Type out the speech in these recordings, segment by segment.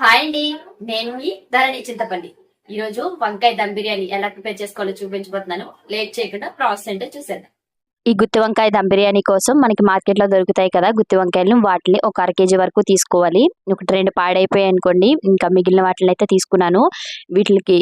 Hi అండి నేను మీ ధరణి చింతపల్లి ఈరోజు వంకాయ దమ్ బిర్యానీ ఎలా ప్రిపేర్ చేసుకోవాలో చూపించబోతున్నాను. లేట్ చేయకుండా ప్రాసెస్ ఏంటో చూసేద్దాం. ఈ గుత్తి వంకాయ దమ్ బిర్యానీ కోసం మనకి మార్కెట్లో దొరుకుతాయి కదా గుత్తి వంకాయలు వాటిని ఒక అర కేజీ వరకు తీసుకోవాలి. ఒకటి రెండు పాడైపోయాయి అనుకోండి ఇంకా మిగిలిన వాటిని అయితే తీసుకున్నాను. వీటికి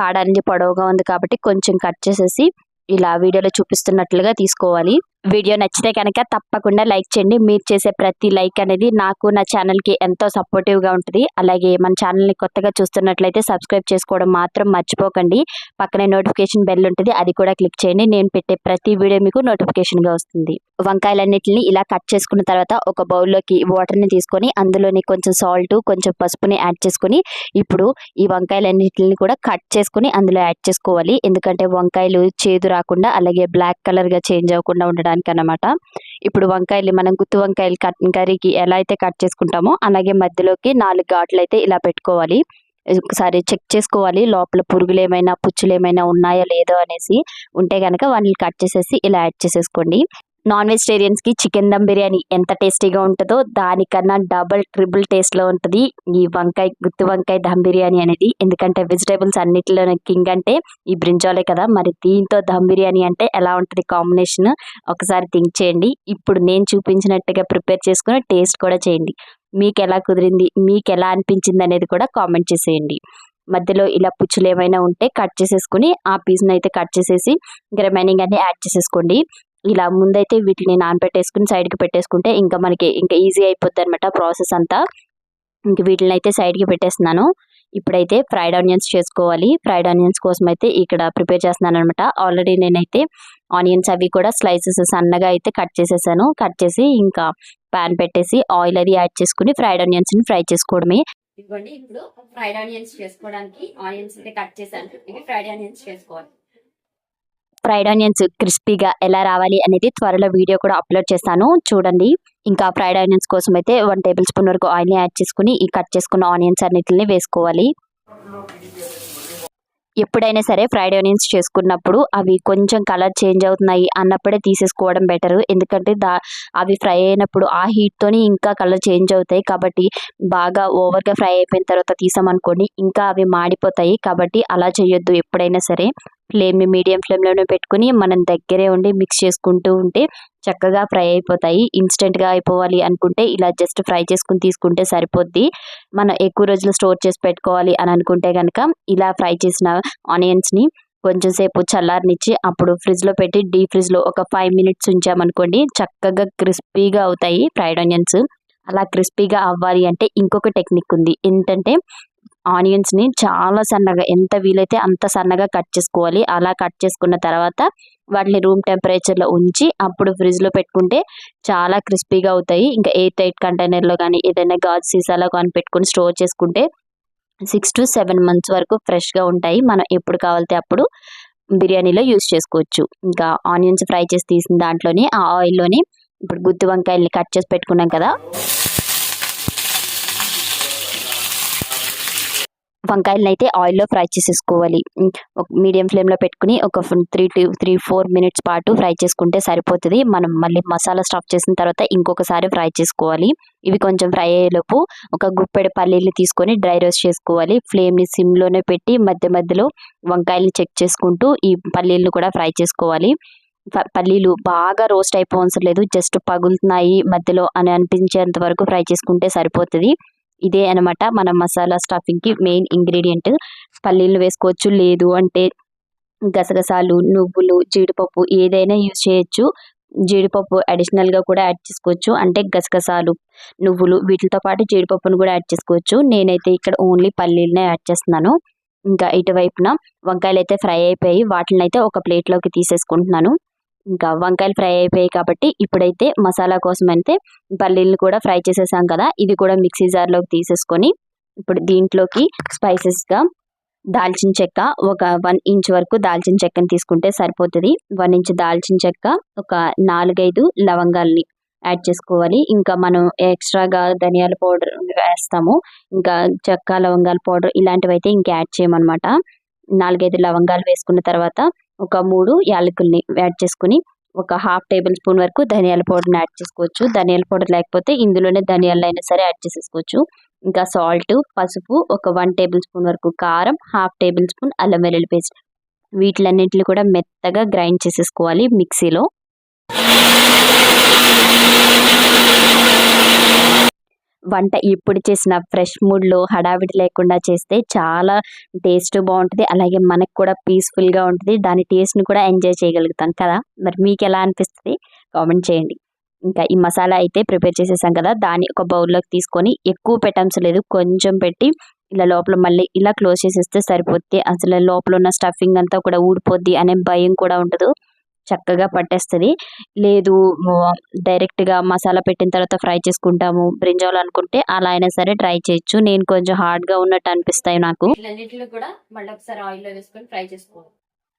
కాడ అనేది పొడవుగా ఉంది కాబట్టి కొంచెం కట్ చేసేసి ఇలా వీడియోలో చూపిస్తున్నట్లుగా తీసుకోవాలి. వీడియో నచ్చితే కనుక తప్పకుండా లైక్ చేయండి. మీరు చేసే ప్రతి లైక్ అనేది నాకు నా ఛానల్కి ఎంతో సపోర్టివ్గా ఉంటుంది. అలాగే మన ఛానల్ని కొత్తగా చూస్తున్నట్లయితే సబ్స్క్రైబ్ చేసుకోవడం మాత్రం మర్చిపోకండి. పక్కనే నోటిఫికేషన్ బెల్ ఉంటుంది అది కూడా క్లిక్ చేయండి. నేను పెట్టే ప్రతి వీడియో మీకు నోటిఫికేషన్గా వస్తుంది. వంకాయలన్నిటిని ఇలా కట్ చేసుకున్న తర్వాత ఒక బౌల్లోకి వాటర్ని తీసుకొని అందులోని కొంచెం సాల్ట్ కొంచెం పసుపుని యాడ్ చేసుకొని ఇప్పుడు ఈ వంకాయలన్నిటిని కూడా కట్ చేసుకొని అందులో యాడ్ చేసుకోవాలి. ఎందుకంటే వంకాయలు చేదు రాకుండా అలాగే బ్లాక్ కలర్గా చేంజ్ అవ్వకుండా ఉండడానికి అన్నమాట ఇప్పుడు వంకాయలు మనం గుత్తి వంకాయలు కట్ కర్రీకి ఎలా అయితే కట్ చేసుకుంటామో అలాగే మధ్యలోకి నాలుగు ఘాట్లు అయితే ఇలా పెట్టుకోవాలి. ఒకసారి చెక్ చేసుకోవాలి లోపల పురుగులు ఏమైనా పుచ్చులు ఏమైనా ఉన్నాయా లేదో అనేసి. ఉంటే కనుక వాటిని కట్ చేసేసి ఇలా యాడ్ చేసేసుకోండి. నాన్ వెజిటేరియన్స్కి చికెన్ దమ్ బిర్యానీ ఎంత టేస్టీగా ఉంటుందో దానికన్నా డబుల్ ట్రిపుల్ టేస్ట్లో ఉంటుంది. ఈ వంకాయ గుత్తి వంకాయ దమ్ బిర్యానీ అనేది. ఎందుకంటే వెజిటేబుల్స్ అన్నిటిలో కింగ్ అంటే ఈ బ్రింజాలే కదా. మరి దీంతో దమ్ బిర్యానీ అంటే ఎలా ఉంటుంది కాంబినేషన్ ఒకసారి థింక్ చేయండి. ఇప్పుడు నేను చూపించినట్టుగా ప్రిపేర్ చేసుకుని టేస్ట్ కూడా చేయండి. మీకు ఎలా కుదిరింది మీకు ఎలా అనిపించింది అనేది కూడా కామెంట్ చేసేయండి. మధ్యలో ఇలా పుచ్చులు ఏమైనా ఉంటే కట్ చేసేసుకుని ఆ పీస్ని అయితే కట్ చేసేసి ఇంకా రిమైనింగ్ అన్ని యాడ్ చేసేసుకోండి. ఇలా ముందైతే వీటిని నానబెట్టేసుకుని సైడ్కి పెట్టేసుకుంటే ఇంకా మనకి ఇంకా ఈజీ అయిపోద్ది అనమాట ప్రాసెస్ అంతా. ఇంక వీటిని అయితే సైడ్కి పెట్టేస్తున్నాను. ఇప్పుడైతే ఫ్రైడ్ ఆనియన్స్ చేసుకోవాలి. ఫ్రైడ్ ఆనియన్స్ కోసం అయితే ఇక్కడ ప్రిపేర్ చేస్తున్నాను అనమాట ఆల్రెడీ నేనైతే ఆనియన్స్ అవి కూడా స్లైసెస్ సన్నగా అయితే కట్ చేసేసాను. కట్ చేసి ఇంకా ప్యాన్ పెట్టేసి ఆయిల్ అది యాడ్ చేసుకుని ఫ్రైడ్ ఆనియన్స్ని ఫ్రై చేసుకోవడమే. ఇదిగోండి ఇప్పుడు ఫ్రైడ్ ఆనియన్స్ చేసుకోవడానికి ఆనియన్స్ అయితే కట్ చేశాను. ఇవి ఫ్రైడ్ ఆనియన్స్ చేసుకోవాలి. ఫ్రైడ్ ఆనియన్స్ క్రిస్పీగా ఎలా రావాలి అనేది త్వరలో వీడియో కూడా అప్లోడ్ చేస్తాను. చూడండి. ఇంకా ఫ్రైడ్ ఆనియన్స్ కోసం అయితే వన్ టేబుల్ స్పూన్ వరకు ఆయిల్ని యాడ్ చేసుకుని ఈ కట్ చేసుకున్న ఆనియన్స్ అన్నిటిని వేసుకోవాలి. ఎప్పుడైనా సరే ఫ్రైడ్ ఆనియన్స్ చేసుకున్నప్పుడు అవి కొంచెం కలర్ చేంజ్ అవుతున్నాయి అన్నప్పుడే తీసేసుకోవడం బెటర్ ఎందుకంటే దా అవి ఫ్రై అయినప్పుడు ఆ హీట్తోని ఇంకా కలర్ చేంజ్ అవుతాయి కాబట్టి బాగా ఓవర్గా ఫ్రై అయిపోయిన తర్వాత తీసామనుకోండి ఇంకా అవి మాడిపోతాయి కాబట్టి అలా చేయొద్దు ఎప్పుడైనా సరే. ఫ్లేమ్ని మీడియం ఫ్లేమ్లోనే పెట్టుకుని మనం దగ్గరే ఉండి మిక్స్ చేసుకుంటూ ఉంటే చక్కగా ఫ్రై అయిపోతాయి. ఇన్స్టెంట్గా అయిపోవాలి అనుకుంటే ఇలా జస్ట్ ఫ్రై చేసుకుని తీసుకుంటే సరిపోద్ది. మనం ఎక్కువ రోజులు స్టోర్ చేసి పెట్టుకోవాలి అని అనుకుంటే కనుక ఇలా ఫ్రై చేసిన ఆనియన్స్ని కొంచెం సేపు చల్లారనిచ్చి అప్పుడు ఫ్రిడ్జ్లో పెట్టి డీప్ ఫ్రిడ్జ్లో ఒక ఫైవ్ మినిట్స్ ఉంచామనుకోండి చక్కగా క్రిస్పీగా అవుతాయి ఫ్రైడ్ ఆనియన్స్. అలా క్రిస్పీగా అవ్వాలి అంటే ఇంకొక టెక్నిక్ ఉంది. ఏంటంటే ఆనియన్స్ని చాలా సన్నగా ఎంత వీలైతే అంత సన్నగా కట్ చేసుకోవాలి. అలా కట్ చేసుకున్న తర్వాత వాటిని రూమ్ టెంపరేచర్లో ఉంచి అప్పుడు ఫ్రిడ్జ్లో పెట్టుకుంటే చాలా క్రిస్పీగా అవుతాయి. ఇంకా ఎయిట్ ఎయిట్ కంటైనర్లో కానీ ఏదైనా గాజు సీసాలో కానీ పెట్టుకుని స్టోర్ చేసుకుంటే సిక్స్ టు సెవెన్ మంత్స్ వరకు ఫ్రెష్గా ఉంటాయి. మనం ఎప్పుడు కావాలితే అప్పుడు బిర్యానీలో యూస్ చేసుకోవచ్చు. ఇంకా ఆనియన్స్ ఫ్రై చేసి తీసిన దాంట్లోనే ఆ ఆయిల్లోనే ఇప్పుడు గుత్తి వంకాయల్ని కట్ చేసి పెట్టుకున్నాం కదా. వంకాయలను అయితే ఆయిల్లో ఫ్రై చేసేసుకోవాలి. ఒక మీడియం ఫ్లేమ్లో పెట్టుకుని ఒక three to three four minutes పాటు ఫ్రై చేసుకుంటే సరిపోతుంది. మనం మళ్ళీ మసాలా స్టఫ్ చేసిన తర్వాత ఇంకొకసారి ఫ్రై చేసుకోవాలి. ఇవి కొంచెం ఫ్రై అయ్యేలోపు ఒక గుప్పెడు పల్లీలు తీసుకొని డ్రై రోస్ట్ చేసుకోవాలి. ఫ్లేమ్ని సిమ్లోనే పెట్టి మధ్య మధ్యలో వంకాయలు చెక్ చేసుకుంటూ ఈ పల్లీలను కూడా ఫ్రై చేసుకోవాలి. పల్లీలు బాగా రోస్ట్ అయిపోవసరం లేదు. జస్ట్ పగులుతున్నాయి మధ్యలో అని అనిపించేంత వరకు ఫ్రై చేసుకుంటే సరిపోతుంది. ఇదే అనమాట మన మసాలా స్టఫింగ్కి మెయిన్ ఇంగ్రీడియంట్. పల్లీలు వేసుకోవచ్చు లేదు అంటే గసగసాలు నువ్వులు జీడిపప్పు ఏదైనా యూజ్ చేయొచ్చు. జీడిపప్పు అడిషనల్గా కూడా యాడ్ చేసుకోవచ్చు. అంటే గసగసాలు నువ్వులు వీటితో పాటు జీడిపప్పును కూడా యాడ్ చేసుకోవచ్చు. నేనైతే ఇక్కడ ఓన్లీ పల్లీలనే యాడ్ చేస్తున్నాను. ఇంకా ఇటువైపున వంకాయలు అయితే ఫ్రై అయిపోయి వాటిని అయితే ఒక ప్లేట్లోకి తీసేసుకుంటున్నాను. ఇంకా వంకాయలు ఫ్రై అయిపోయాయి కాబట్టి ఇప్పుడైతే మసాలా కోసం అయితే పల్లీలు కూడా ఫ్రై చేసేసాం కదా ఇది కూడా మిక్సీ జార్లోకి తీసేసుకొని ఇప్పుడు దీంట్లోకి స్పైసెస్గా దాల్చిన చెక్క ఒక వన్ ఇంచ్ వరకు దాల్చిన చెక్కని తీసుకుంటే సరిపోతుంది. వన్ ఇంచ్ దాల్చిన చెక్క ఒక నాలుగైదు లవంగాల్ని యాడ్ చేసుకోవాలి. ఇంకా మనం ఎక్స్ట్రాగా ధనియాల పౌడర్ వేస్తాము. ఇంకా చెక్క లవంగాల పౌడర్ ఇలాంటివి అయితే ఇంకా యాడ్ చేయమన్నమాట. నాలుగైదు లవంగాలు వేసుకున్న తర్వాత ఒక మూడు యాలకుల్ని యాడ్ చేసుకుని ఒక హాఫ్ టేబుల్ స్పూన్ వరకు ధనియాల పౌడర్ని యాడ్ చేసుకోవచ్చు. ధనియాల పౌడర్ లేకపోతే ఇందులోనే ధనియాలు అయినా సరే యాడ్ చేసేసుకోవచ్చు. ఇంకా సాల్ట్ పసుపు ఒక వన్ టేబుల్ స్పూన్ వరకు కారం హాఫ్ టేబుల్ స్పూన్ అల్లం వెల్లుల్లి పేస్ట్. వీటిలన్నింటిని కూడా మెత్తగా గ్రైండ్ చేసేసుకోవాలి మిక్సీలో. వంట ఇప్పుడు చేసిన ఫ్రెష్ మూడ్లో హడావిడి లేకుండా చేస్తే చాలా టేస్ట్ బాగుంటుంది అలాగే మనకు కూడా పీస్ఫుల్గా ఉంటుంది. దాని టేస్ట్ని కూడా ఎంజాయ్ చేయగలుగుతాం కదా! మరి మీకు ఎలా అనిపిస్తుంది? కామెంట్ చేయండి. ఇంకా ఈ మసాలా అయితే ప్రిపేర్ చేసేసాం కదా! దాన్ని ఒక బౌల్లోకి తీసుకొని ఎక్కువ పెట్టాల్సిన లేదు. కొంచెం పెట్టి ఇలా లోపల మళ్ళీ ఇలా క్లోజ్ చేసేస్తే సరిపోద్ది. అసలు లోపల ఉన్న స్టఫింగ్ అంతా కూడా ఊడిపోద్ది అనే భయం కూడా ఉండదు. చక్కగా పట్టేస్తుంది. లేదు డైరెక్ట్గా మసాలా పెట్టిన తర్వాత ఫ్రై చేసుకుంటాము బ్రింజాల్ అనుకుంటే అలా అయినా సరే ట్రై చేయొచ్చు. నేను కొంచెం హార్డ్గా ఉన్నట్టు అనిపిస్తాయి నాకు. కూడా మళ్ళీ ఒకసారి వేసుకొని ఫ్రై చేసుకోవాలి.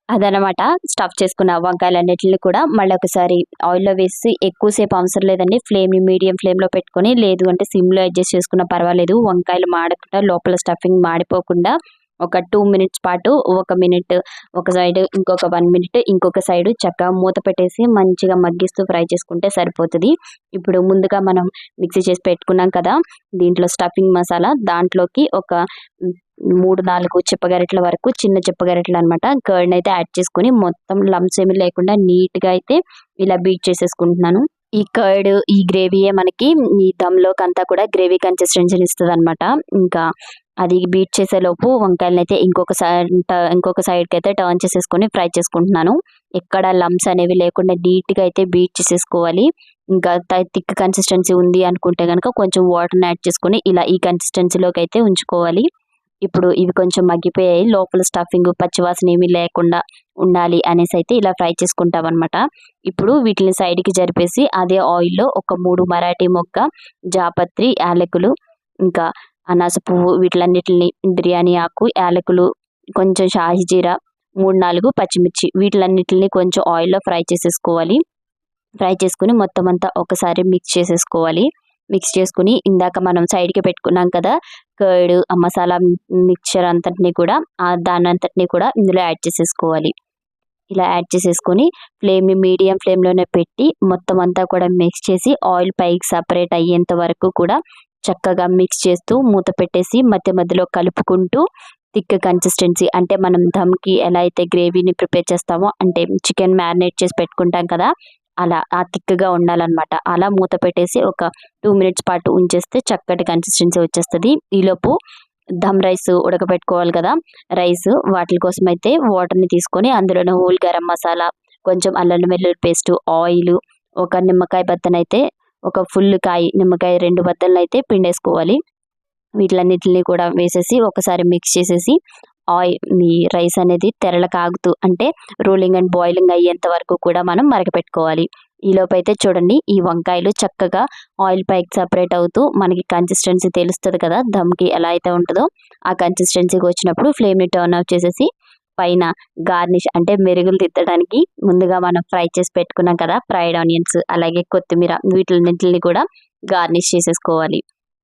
అదనమాట స్టఫ్ చేసుకున్న వంకాయలన్నిటిని కూడా మళ్ళీ ఒకసారి ఆయిల్లో వేసి ఎక్కువసేపు అవసరం లేదండి. ఫ్లేమ్ని మీడియం ఫ్లేమ్లో పెట్టుకొని లేదు అంటే సిమ్లో అడ్జస్ట్ చేసుకున్న పర్వాలేదు. వంకాయలు మాడకుండా లోపల స్టఫింగ్ మాడిపోకుండా ఒక టూ మినిట్స్ పాటు ఒక మినిట్ ఒక సైడ్ ఇంకొక వన్ మినిట్ ఇంకొక సైడ్ చక్కగా మూత పెట్టేసి మంచిగా మగ్గిస్తూ ఫ్రై చేసుకుంటే సరిపోతుంది. ఇప్పుడు ముందుగా మనం మిక్సీ చేసి పెట్టుకున్నాం కదా దీంట్లో స్టఫింగ్ మసాలా దాంట్లోకి ఒక మూడు నాలుగు చిప్పగరెట్ల వరకు చిన్న చిప్పగరెట్లు అనమాట కర్డ్ అయితే యాడ్ చేసుకుని మొత్తం లమ్స్ ఏమి లేకుండా నీట్గా అయితే ఇలా బీట్ చేసేసుకుంటున్నాను. ఈ కర్డ్ ఈ గ్రేవీయే మనకి ఈ దమ్లోకి అంతా కూడా గ్రేవీ కన్సిస్టెన్సీని ఇస్తుంది అనమాట ఇంకా అది బీట్ చేసేలోపు వంకాయలని అయితే ఇంకొక సైడ్ ఇంకొక సైడ్కి అయితే టర్న్ చేసేసుకొని ఫ్రై చేసుకుంటున్నాను. ఎక్కడ లమ్స్ అనేవి లేకుండా నీట్గా అయితే బీట్ చేసేసుకోవాలి. ఇంకా థిక్ కన్సిస్టెన్సీ ఉంది అనుకుంటే కనుక కొంచెం వాటర్ని యాడ్ చేసుకొని ఇలా ఈ కన్సిస్టెన్సీలోకి అయితే ఉంచుకోవాలి. ఇప్పుడు ఇవి కొంచెం మగ్గిపోయాయి. లోపల స్టఫింగ్ పచ్చివాసన ఏమీ లేకుండా ఉండాలి అనేసి అయితే ఇలా ఫ్రై చేసుకుంటాం అనమాట ఇప్పుడు వీటిని సైడ్కి జరిపేసి అదే ఆయిల్లో ఒక మూడు మరాఠీ మొక్క జాపత్రి యాలకులు ఇంకా అనాస పువ్వు వీటిలన్నిటిని బిర్యానీ ఆకు యాలకులు కొంచెం షాహి జీరా మూడు నాలుగు పచ్చిమిర్చి వీటిలన్నిటిని కొంచెం ఆయిల్లో ఫ్రై చేసేసుకోవాలి. ఫ్రై చేసుకుని మొత్తం అంతా ఒకసారి మిక్స్ చేసేసుకోవాలి. మిక్స్ చేసుకుని ఇందాక మనం సైడ్కి పెట్టుకున్నాం కదా కర్డ్ ఆ మసాలా మిక్చర్ అంతటిని కూడా దాని అంతటిని కూడా ఇందులో యాడ్ చేసేసుకోవాలి. ఇలా యాడ్ చేసేసుకొని ఫ్లేమ్ని మీడియం ఫ్లేమ్లోనే పెట్టి మొత్తం అంతా కూడా మిక్స్ చేసి ఆయిల్ పైకి సపరేట్ అయ్యేంత వరకు కూడా చక్కగా మిక్స్ చేస్తూ మూత పెట్టేసి మధ్య మధ్యలో కలుపుకుంటూ థిక్ కన్సిస్టెన్సీ అంటే మనం దమ్కి ఎలా అయితే గ్రేవీని ప్రిపేర్ చేస్తామో అంటే చికెన్ మ్యారినేట్ చేసి పెట్టుకుంటాం కదా అలా ఆ థిక్గా ఉండాలన్నమాట. అలా మూత పెట్టేసి ఒక టూ మినిట్స్ పాటు ఉంచేస్తే చక్కటి కన్సిస్టెన్సీ వచ్చేస్తుంది. ఈలోపు దమ్ రైస్ ఉడకబెట్టుకోవాలి కదా. రైస్ వాటి కోసం అయితే వాటర్ని తీసుకొని అందులోనే హోల్ గరం మసాలా కొంచెం అల్లం వెల్లుల్లి పేస్ట్ ఆయిల్ ఒక నిమ్మకాయ బత్తనైతే ఒక ఫుల్ కాయ నిమ్మకాయ రెండు బద్దలను అయితే పిండేసుకోవాలి. వీటిలన్నిటిని కూడా వేసేసి ఒకసారి మిక్స్ చేసేసి ఆయిల్ మీ రైస్ అనేది తెరల కాగుతూ అంటే రోలింగ్ అండ్ బాయిలింగ్ అయ్యేంత వరకు కూడా మనం మరగపెట్టుకోవాలి. ఈలోపు అయితే చూడండి ఈ వంకాయలు చక్కగా ఆయిల్ పైకి సపరేట్ అవుతూ మనకి కన్సిస్టెన్సీ తెలుస్తుంది కదా దమ్కి ఎలా అయితే ఉంటుందో ఆ కన్సిస్టెన్సీకి వచ్చినప్పుడు ఫ్లేమ్ని టర్న్ ఆఫ్ చేసేసి పైన గార్నిష్ అంటే మెరుగులు తిద్దడానికి ముందుగా మనం ఫ్రై చేసి పెట్టుకున్నాం కదా ఫ్రైడ్ ఆనియన్స్ అలాగే కొత్తిమీర వీటిలన్నింటిని కూడా గార్నిష్ చేసేసుకోవాలి.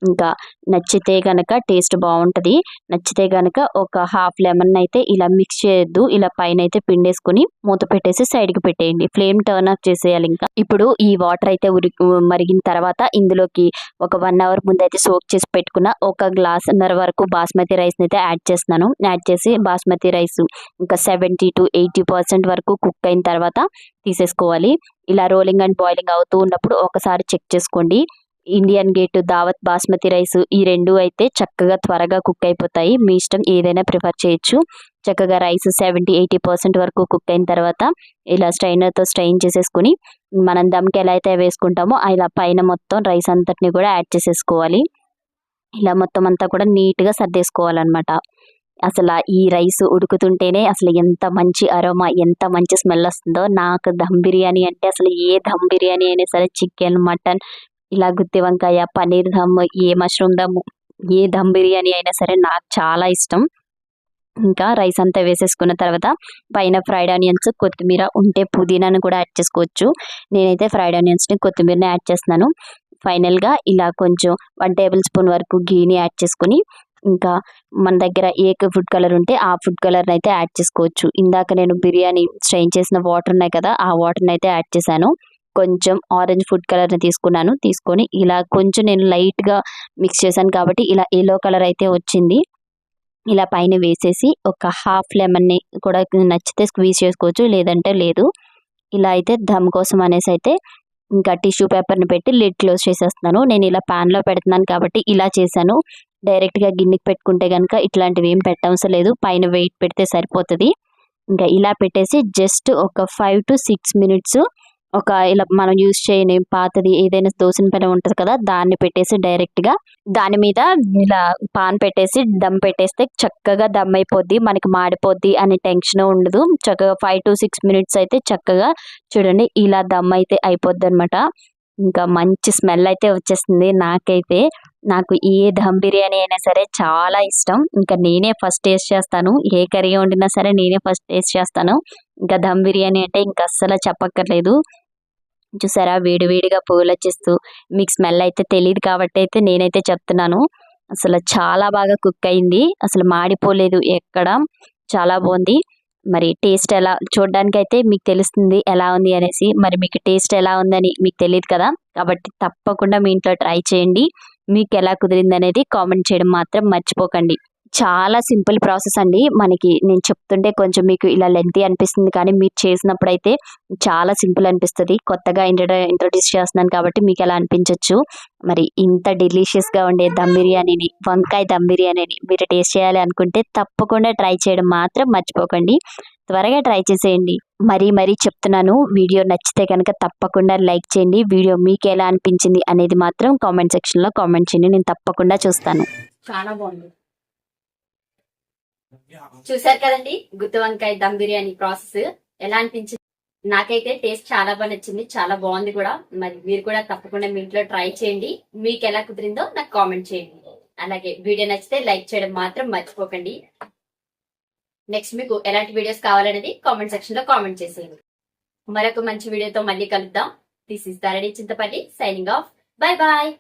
ఇంకా నచ్చితే గనక టేస్ట్ బాగుంటుంది. నచ్చితే గనక ఒక హాఫ్ లెమన్ అయితే ఇలా మిక్స్ చేయొద్దు. ఇలా పైన అయితే పిండేసుకుని మూత పెట్టేసి సైడ్కి పెట్టేయండి. ఫ్లేమ్ టర్న్ ఆఫ్ చేసేయాలి ఇంకా. ఇప్పుడు ఈ వాటర్ అయితే ఉరి మరిగిన తర్వాత ఇందులోకి ఒక వన్ అవర్ ముందు అయితే సోక్ చేసి పెట్టుకున్న ఒక గ్లాస్ నర వరకు బాస్మతి రైస్ అయితే యాడ్ చేస్తున్నాను. యాడ్ చేసి బాస్మతి రైస్ ఇంకా సెవెంటీ టు ఎయిటీ పర్సెంట్ వరకు కుక్ అయిన తర్వాత తీసేసుకోవాలి. ఇలా రోలింగ్ అండ్ బాయిలింగ్ అవుతూ ఉన్నప్పుడు ఒకసారి చెక్ చేసుకోండి. ఇండియన్ గేట్ దావత్ బాస్మతి రైస్ ఈ రెండు అయితే చక్కగా త్వరగా కుక్ అయిపోతాయి. మీ ఇష్టం ఏదైనా ప్రిఫర్ చేయొచ్చు. చక్కగా రైస్ సెవెంటీ ఎయిటీ పర్సెంట్ వరకు కుక్ అయిన తర్వాత ఇలా స్ట్రైనర్తో స్ట్రైన్ చేసేసుకుని మనం దమ్కి ఎలా అయితే వేసుకుంటామో ఇలా పైన మొత్తం రైస్ అంతటిని కూడా యాడ్ చేసేసుకోవాలి. ఇలా మొత్తం అంతా కూడా నీట్గా సర్దేసుకోవాలన్నమాట. అసలు ఈ రైస్ ఉడుకుతుంటేనే అసలు ఎంత మంచి అరోమా ఎంత మంచి స్మెల్ వస్తుందో. నాకు దమ్ బిర్యానీ అంటే అసలు ఏ దమ్ బిర్యానీ అయినా సరే చికెన్ మటన్ ఇలా గుత్తి వంకాయ పన్నీర్ దమ్ ఏ మష్రూమ్ దమ్ ఏ దమ్ బిర్యానీ అయినా సరే నాకు చాలా ఇష్టం. ఇంకా రైస్ అంతా వేసేసుకున్న తర్వాత పైన ఫ్రైడ్ ఆనియన్స్ కొత్తిమీర ఉంటే పుదీనాను కూడా యాడ్ చేసుకోవచ్చు. నేనైతే ఫ్రైడ్ ఆనియన్స్ని కొత్తిమీరని యాడ్ చేస్తున్నాను. ఫైనల్గా ఇలా కొంచెం వన్ టేబుల్ స్పూన్ వరకు గీని యాడ్ చేసుకుని ఇంకా మన దగ్గర ఏ ఫుడ్ కలర్ ఉంటే ఆ ఫుడ్ కలర్ని అయితే యాడ్ చేసుకోవచ్చు. ఇందాక నేను బిర్యానీ స్ట్రెయిన్ చేసిన వాటర్ ఉన్నాయి కదా ఆ వాటర్ని అయితే యాడ్ చేశాను. కొంచెం ఆరెంజ్ ఫుడ్ కలర్ని తీసుకున్నాను. తీసుకొని ఇలా కొంచెం నేను లైట్గా మిక్స్ చేశాను కాబట్టి ఇలా ఎల్లో కలర్ అయితే వచ్చింది. ఇలా పైన వేసేసి ఒక హాఫ్ లెమన్ని కూడా నచ్చితే స్క్వీజ్ చేసుకోవచ్చు లేదంటే లేదు. ఇలా అయితే దమ్ కోసం అనేసి అయితే ఇంకా టిష్యూ పేపర్ని పెట్టి లిడ్ క్లోజ్ చేసేస్తున్నాను. నేను ఇలా ప్యాన్లో పెడుతున్నాను కాబట్టి ఇలా చేశాను. డైరెక్ట్గా గిన్నెకి పెట్టుకుంటే కనుక ఇట్లాంటివి ఏం పెట్టవసరం లేదు పైన వెయిట్ పెడితే సరిపోతుంది. ఇంకా ఇలా పెట్టేసి జస్ట్ ఒక ఫైవ్ టు సిక్స్ మినిట్స్ ఒక ఇలా మనం యూజ్ చేయని పాతది ఏదైనా దోసిన పెనం ఉంటుంది కదా దాన్ని పెట్టేసి డైరెక్ట్గా దాని మీద ఇలా పాన్ పెట్టేసి దమ్ పెట్టేస్తే చక్కగా దమ్ అయిపోద్ది మనకి మాడిపోద్ది అనే టెన్షన్ ఉండదు. చక్కగా ఫైవ్ టు సిక్స్ మినిట్స్ అయితే చక్కగా చూడండి ఇలా దమ్ అయితే అయిపోద్ది అనమాట ఇంకా మంచి స్మెల్ అయితే వచ్చేస్తుంది నాకైతే. నాకు ఏ దమ్ బిర్యానీ అయినా సరే చాలా ఇష్టం. ఇంకా నేనే ఫస్ట్ టేస్ట్ చేస్తాను. ఏ కర్రీ వండినా సరే నేనే ఫస్ట్ టేస్ట్ చేస్తాను. ఇంకా దమ్ బిర్యానీ అంటే ఇంకా అస్సలు చెప్పక్కర్లేదు. చూసారా? వేడివేడిగా పూలు వచ్చేస్తూ మీకు స్మెల్ అయితే తెలియదు కాబట్టి అయితే నేనైతే చెప్తున్నాను. అసలు చాలా బాగా కుక్ అయింది. అసలు మాడిపోలేదు ఎక్కడ. చాలా బాగుంది. మరి టేస్ట్ ఎలా చూడడానికి అయితే మీకు తెలుస్తుంది ఎలా ఉంది అనేసి. మరి మీకు టేస్ట్ ఎలా ఉందని మీకు తెలియదు కదా. కాబట్టి తప్పకుండా మీ ఇంట్లో ట్రై చేయండి. మీకు ఎలా కుదిరింది అనేది కామెంట్ చేయడం మాత్రం మర్చిపోకండి. చాలా సింపుల్ ప్రాసెస్ అండి. మనకి నేను చెప్తుంటే కొంచెం మీకు ఇలా లెంతీ అనిపిస్తుంది కానీ మీరు చేసినప్పుడు అయితే చాలా సింపుల్ అనిపిస్తుంది. కొత్తగా ఇంట్రడ్యూస్ ఇంట్రొడ్యూస్ చేస్తున్నాను కాబట్టి మీకు ఎలా అనిపించవచ్చు మరి ఇంత డెలిషియస్గా ఉండే దమ్ బిర్యానీని వంకాయ దమ్ బిర్యానీని మీరు టేస్ట్ చేయాలి అనుకుంటే తప్పకుండా ట్రై చేయడం మాత్రం మర్చిపోకండి. త్వరగా ట్రై చేసేయండి. మరీ మరీ చెప్తున్నాను వీడియో నచ్చితే కనుక తప్పకుండా లైక్ చేయండి. వీడియో మీకు ఎలా అనిపించింది అనేది మాత్రం కామెంట్ సెక్షన్లో కామెంట్ చేయండి. నేను తప్పకుండా చూస్తాను. చాలా బాగుంది. చూసారు కదండి గుత్తి వంకాయ దమ్ బిర్యానీ ప్రాసెస్. ఎలా అనిపించింది? నాకైతే టేస్ట్ చాలా బాగా నచ్చింది చాలా బాగుంది కూడా. మరి మీరు కూడా తప్పకుండా మీ ఇంట్లో ట్రై చేయండి. మీకు ఎలా కుదిరిందో నాకు కామెంట్ చేయండి. అలాగే వీడియో నచ్చితే లైక్ చేయడం మాత్రం మర్చిపోకండి. నెక్స్ట్ మీకు ఎలాంటి వీడియోస్ కావాలనేది కామెంట్ సెక్షన్లో కామెంట్ చేసేయండి. మరొక మంచి వీడియోతో మళ్ళీ కలుద్దాం. This is Dharani Chintapalli signing off bye bye